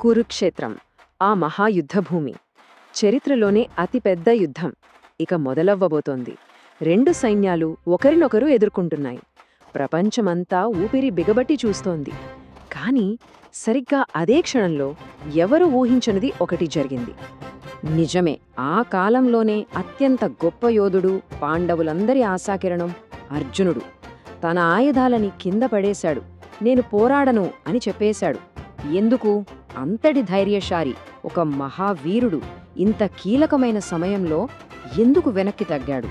కురుక్షేత్రం ఆ మహాయుద్ధభూమి. చరిత్రలోనే అతిపెద్ద యుద్ధం. ఇక మొదలవ్వబోతోంది. రెండు సైన్యాలు ఒకరినొకరు ఎదుర్కొంటున్నాయి. ప్రపంచమంతా ఊపిరి బిగబట్టి చూస్తోంది. కాని సరిగ్గా అదే క్షణంలో ఎవరు ఊహించనిది ఒకటి జరిగింది. నిజమే ఆ కాలంలోనే అత్యంత గొప్ప యోధుడు పాండవులందరి ఆశాకిరణం అర్జునుడు. తన ఆయుధాలని కింద పడేశాడు. నేను పోరాడను అని చెప్పేశాడు. ఎందుకు? అంతటి ధైర్యశారి ఒక మహావీరుడు ఇంత కీలకమైన సమయంలో ఎందుకు వెనక్కి తగ్గాడు?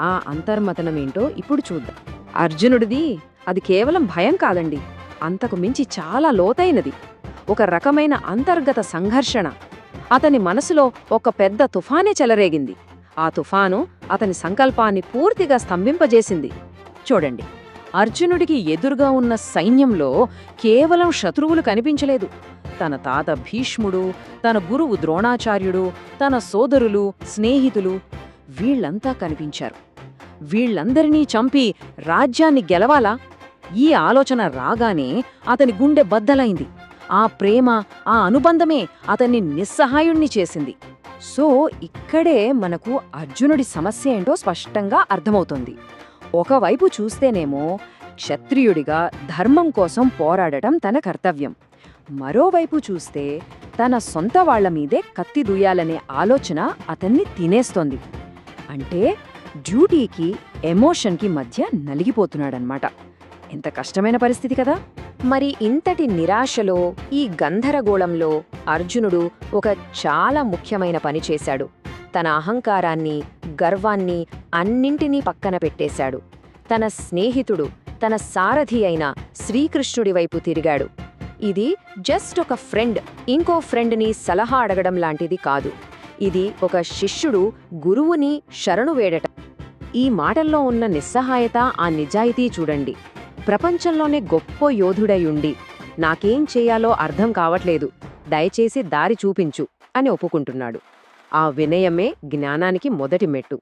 ఆ అంతర్మతనమేంటో ఇప్పుడు చూద్దాం. అర్జునుడిది అది కేవలం భయం కాదండి. అంతకు మించి చాలా లోతైనది. ఒక రకమైన అంతర్గత సంఘర్షణ. అతని మనసులో ఒక పెద్ద తుఫానే చెలరేగింది. ఆ తుఫాను అతని సంకల్పాన్ని పూర్తిగా స్తంభింపజేసింది. చూడండి అర్జునుడికి ఎదురుగా ఉన్న సైన్యంలో కేవలం శత్రువులు కనిపించలేదు. తన తాత భీష్ముడు తన గురువు ద్రోణాచార్యుడు తన సోదరులు స్నేహితులు వీళ్ళంతా కనిపించారు. వీళ్ళందరినీ చంపి రాజ్యాన్ని గెలవాలా? ఈ ఆలోచన రాగానే అతని గుండె బద్దలైంది. ఆ ప్రేమ ఆ అనుబంధమే అతన్ని నిస్సహాయుణ్ణి చేసింది. సో ఇక్కడే మనకు అర్జునుడి సమస్య ఏంటో స్పష్టంగా అర్థమవుతుంది. ఒకవైపు చూస్తేనేమో క్షత్రియుడిగా ధర్మం కోసం పోరాడటం తన కర్తవ్యం. మరోవైపు చూస్తే తన సొంత వాళ్ళ మీదే కత్తి దూయాలనే ఆలోచన అతన్ని తినేస్తోంది. అంటే డ్యూటీకి ఎమోషన్కి మధ్య నలిగిపోతున్నాడనమాట ఎంత కష్టమైన పరిస్థితి కదా! మరి ఇంతటి నిరాశలో ఈ గంధరగోళంలో అర్జునుడు ఒక చాలా ముఖ్యమైన పని చేశాడు. తన అహంకారాన్ని గర్వాన్ని అన్నింటినీ పక్కన పెట్టేశాడు. తన స్నేహితుడు తన సారథి అయిన శ్రీకృష్ణుడి వైపు తిరిగాడు. ఇది జస్ట్ ఒక ఫ్రెండ్ ఇంకో ఫ్రెండ్ని సలహా అడగడం లాంటిది కాదు. ఇది ఒక శిష్యుడు గురువుని శరణు వేడటం. ఈ మాటల్లో ఉన్న నిస్సహాయత ఆ నిజాయితీ చూడండి. ప్రపంచంలోనే గొప్ప యోధుడయుండి నాకేం చేయాలో అర్థం కావట్లేదు దయచేసి దారి చూపించు అని ఒప్పుకుంటున్నాడు. ఆ వినయమే జ్ఞానానికి మొదటి మెట్టు.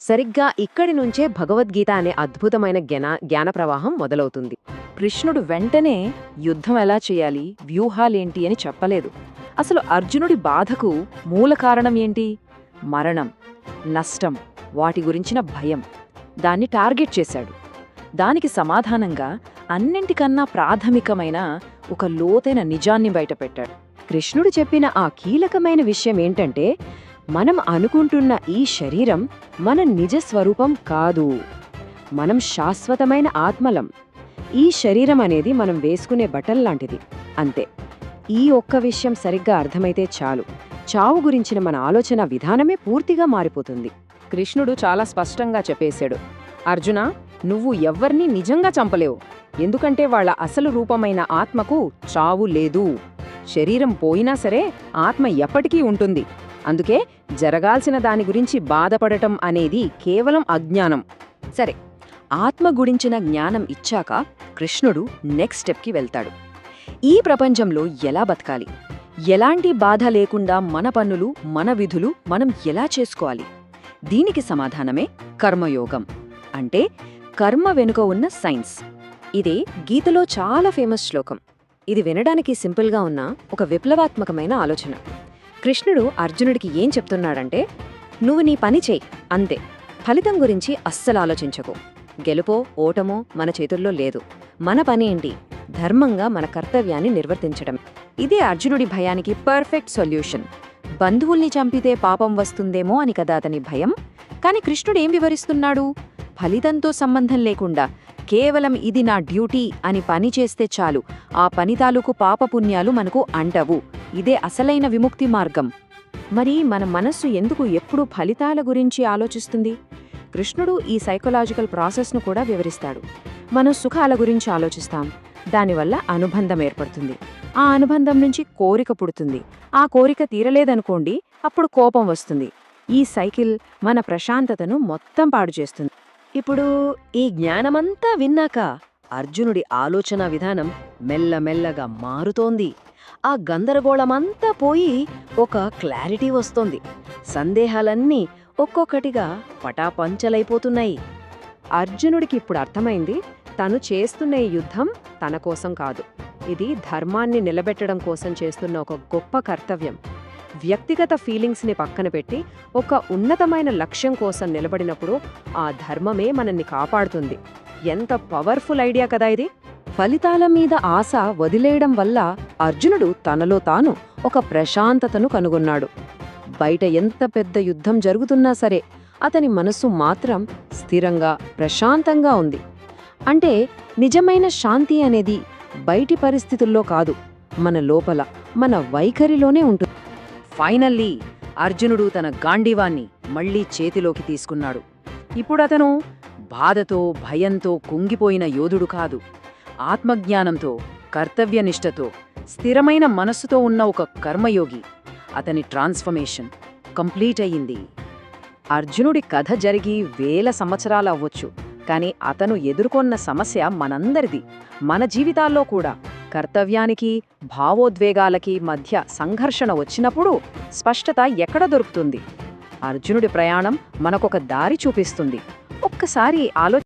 సరిగ్గా ఇక్కడి నుంచే భగవద్గీత అనే అద్భుతమైన జ్ఞాన జ్ఞాన ప్రవాహం మొదలవుతుంది. కృష్ణుడు వెంటనే యుద్ధం ఎలా చేయాలి? వ్యూహాలేంటి అని చెప్పలేదు. అసలు అర్జునుడి బాధకు మూల కారణం ఏంటి? మరణం నష్టం వాటి గురించిన భయం. దాన్ని టార్గెట్ చేశాడు. దానికి సమాధానంగా అన్నింటికన్నా ప్రాథమికమైన ఒక లోతైన నిజాన్ని బయటపెట్టాడు. కృష్ణుడు చెప్పిన ఆ కీలకమైన విషయం ఏంటంటే మనం అనుకుంటున్న ఈ శరీరం మన నిజ స్వరూపం కాదు. మనం శాశ్వతమైన ఆత్మలం. ఈ శరీరం అనేది మనం వేసుకునే బట్టల్లాంటిది అంతే. ఈ ఒక్క విషయం సరిగ్గా అర్థమైతే చాలు. చావు గురించిన మన ఆలోచన విధానమే పూర్తిగా మారిపోతుంది. కృష్ణుడు చాలా స్పష్టంగా చెప్పేశాడు. అర్జున నువ్వు ఎవ్వర్నీ నిజంగా చంపలేవు. ఎందుకంటే వాళ్ళ అసలు రూపమైన ఆత్మకు చావు లేదు. శరీరం పోయినా సరే ఆత్మ ఎప్పటికీ ఉంటుంది. అందుకే జరగాల్సిన దాని గురించి బాధపడటం అనేది కేవలం అజ్ఞానం. సరే ఆత్మ గురించిన జ్ఞానం ఇచ్చాక కృష్ణుడు నెక్స్ట్ స్టెప్కి వెళ్తాడు. ఈ ప్రపంచంలో ఎలా బతకాలి? ఎలాంటి బాధ లేకుండా మన పనులు మన విధులు మనం ఎలా చేసుకోవాలి? దీనికి సమాధానమే కర్మయోగం. అంటే కర్మ వెనుక ఉన్న సైన్స్. ఇది గీతలో చాలా ఫేమస్ శ్లోకం. ఇది వినడానికి సింపుల్గా ఉన్న ఒక విప్లవాత్మకమైన ఆలోచన. కృష్ణుడు అర్జునుడికి ఏం చెప్తున్నాడంటే నువ్వు నీ పని చేయి అంతే. ఫలితం గురించి అస్సలు ఆలోచించకు. గెలుపో ఓటమో మన చేతుల్లో లేదు. మన పని ఏంటి? ధర్మంగా మన కర్తవ్యాన్ని నిర్వర్తించడం. ఇదే అర్జునుడి భయానికి పర్ఫెక్ట్ సొల్యూషన్. బంధువుల్ని చంపితే పాపం వస్తుందేమో అని కదా అతని భయం. కాని కృష్ణుడేం వివరిస్తున్నాడు? ఫలితంతో సంబంధం లేకుండా కేవలం ఇది నా డ్యూటీ అని పని చేస్తే చాలు. ఆ పని తాలూకు పాపపుణ్యాలు మనకు అంటవు. ఇదే అసలైన విముక్తి మార్గం. మరి మన మనస్సు ఎందుకు ఎప్పుడు ఫలితాల గురించి ఆలోచిస్తుంది? కృష్ణుడు ఈ సైకలాజికల్ ప్రాసెస్ను కూడా వివరిస్తాడు. మనం సుఖాల గురించి ఆలోచిస్తాం. దానివల్ల అనుబంధం ఏర్పడుతుంది. ఆ అనుబంధం నుంచి కోరిక పుడుతుంది. ఆ కోరిక తీరలేదనుకోండి అప్పుడు కోపం వస్తుంది. ఈ సైకిల్ మన ప్రశాంతతను మొత్తం పాడు చేస్తుంది. ఇప్పుడు ఈ జ్ఞానమంతా విన్నాక అర్జునుడి ఆలోచన విధానం మెల్లమెల్లగా మారుతోంది. ఆ గందరగోళమంతా పోయి ఒక క్లారిటీ వస్తోంది. సందేహాలన్నీ ఒక్కొక్కటిగా పటాపంచలైపోతున్నాయి. అర్జునుడికి ఇప్పుడు అర్థమైంది తను చేస్తున్న ఈ యుద్ధం తన కోసం కాదు. ఇది ధర్మాన్ని నిలబెట్టడం కోసం చేస్తున్న ఒక గొప్ప కర్తవ్యం. వ్యక్తిగత ఫీలింగ్స్ని పక్కన పెట్టి ఒక ఉన్నతమైన లక్ష్యం కోసం నిలబడినప్పుడు ఆ ధర్మమే మనల్ని కాపాడుతుంది. ఎంత పవర్ఫుల్ ఐడియా కదా ఇది. ఫలితాల మీద ఆశ వదిలేయడం వల్ల అర్జునుడు తనలో తాను ఒక ప్రశాంతతను కనుగొన్నాడు. బయట ఎంత పెద్ద యుద్ధం జరుగుతున్నా సరే అతని మనస్సు మాత్రం స్థిరంగా ప్రశాంతంగా ఉంది. అంటే నిజమైన శాంతి అనేది బయటి పరిస్థితుల్లో కాదు మన లోపల మన వైఖరిలోనే ఉంటుంది. ఫైనల్లీ అర్జునుడు తన గాంధీవాన్ని మళ్ళీ చేతిలోకి తీసుకున్నాడు. ఇప్పుడతను బాధతో భయంతో కుంగిపోయిన యోధుడు కాదు. ఆత్మజ్ఞానంతో కర్తవ్యనిష్టతో స్థిరమైన మనస్సుతో ఉన్న ఒక కర్మయోగి. అతని ట్రాన్స్ఫర్మేషన్ కంప్లీట్ అయ్యింది. అర్జునుడి కథ జరిగి వేల సంవత్సరాలు అవ్వచ్చు. కానీ అతను ఎదుర్కొన్న సమస్య మనందరిది. మన జీవితాల్లో కూడా కర్తవ్యానికి భావోద్వేగాలకి మధ్య సంఘర్షణ వచ్చినప్పుడు స్పష్టత ఎక్కడ దొరుకుతుంది? అర్జునుడి ప్రయాణం మనకొక దారి చూపిస్తుంది. ఒక్కసారి ఆలో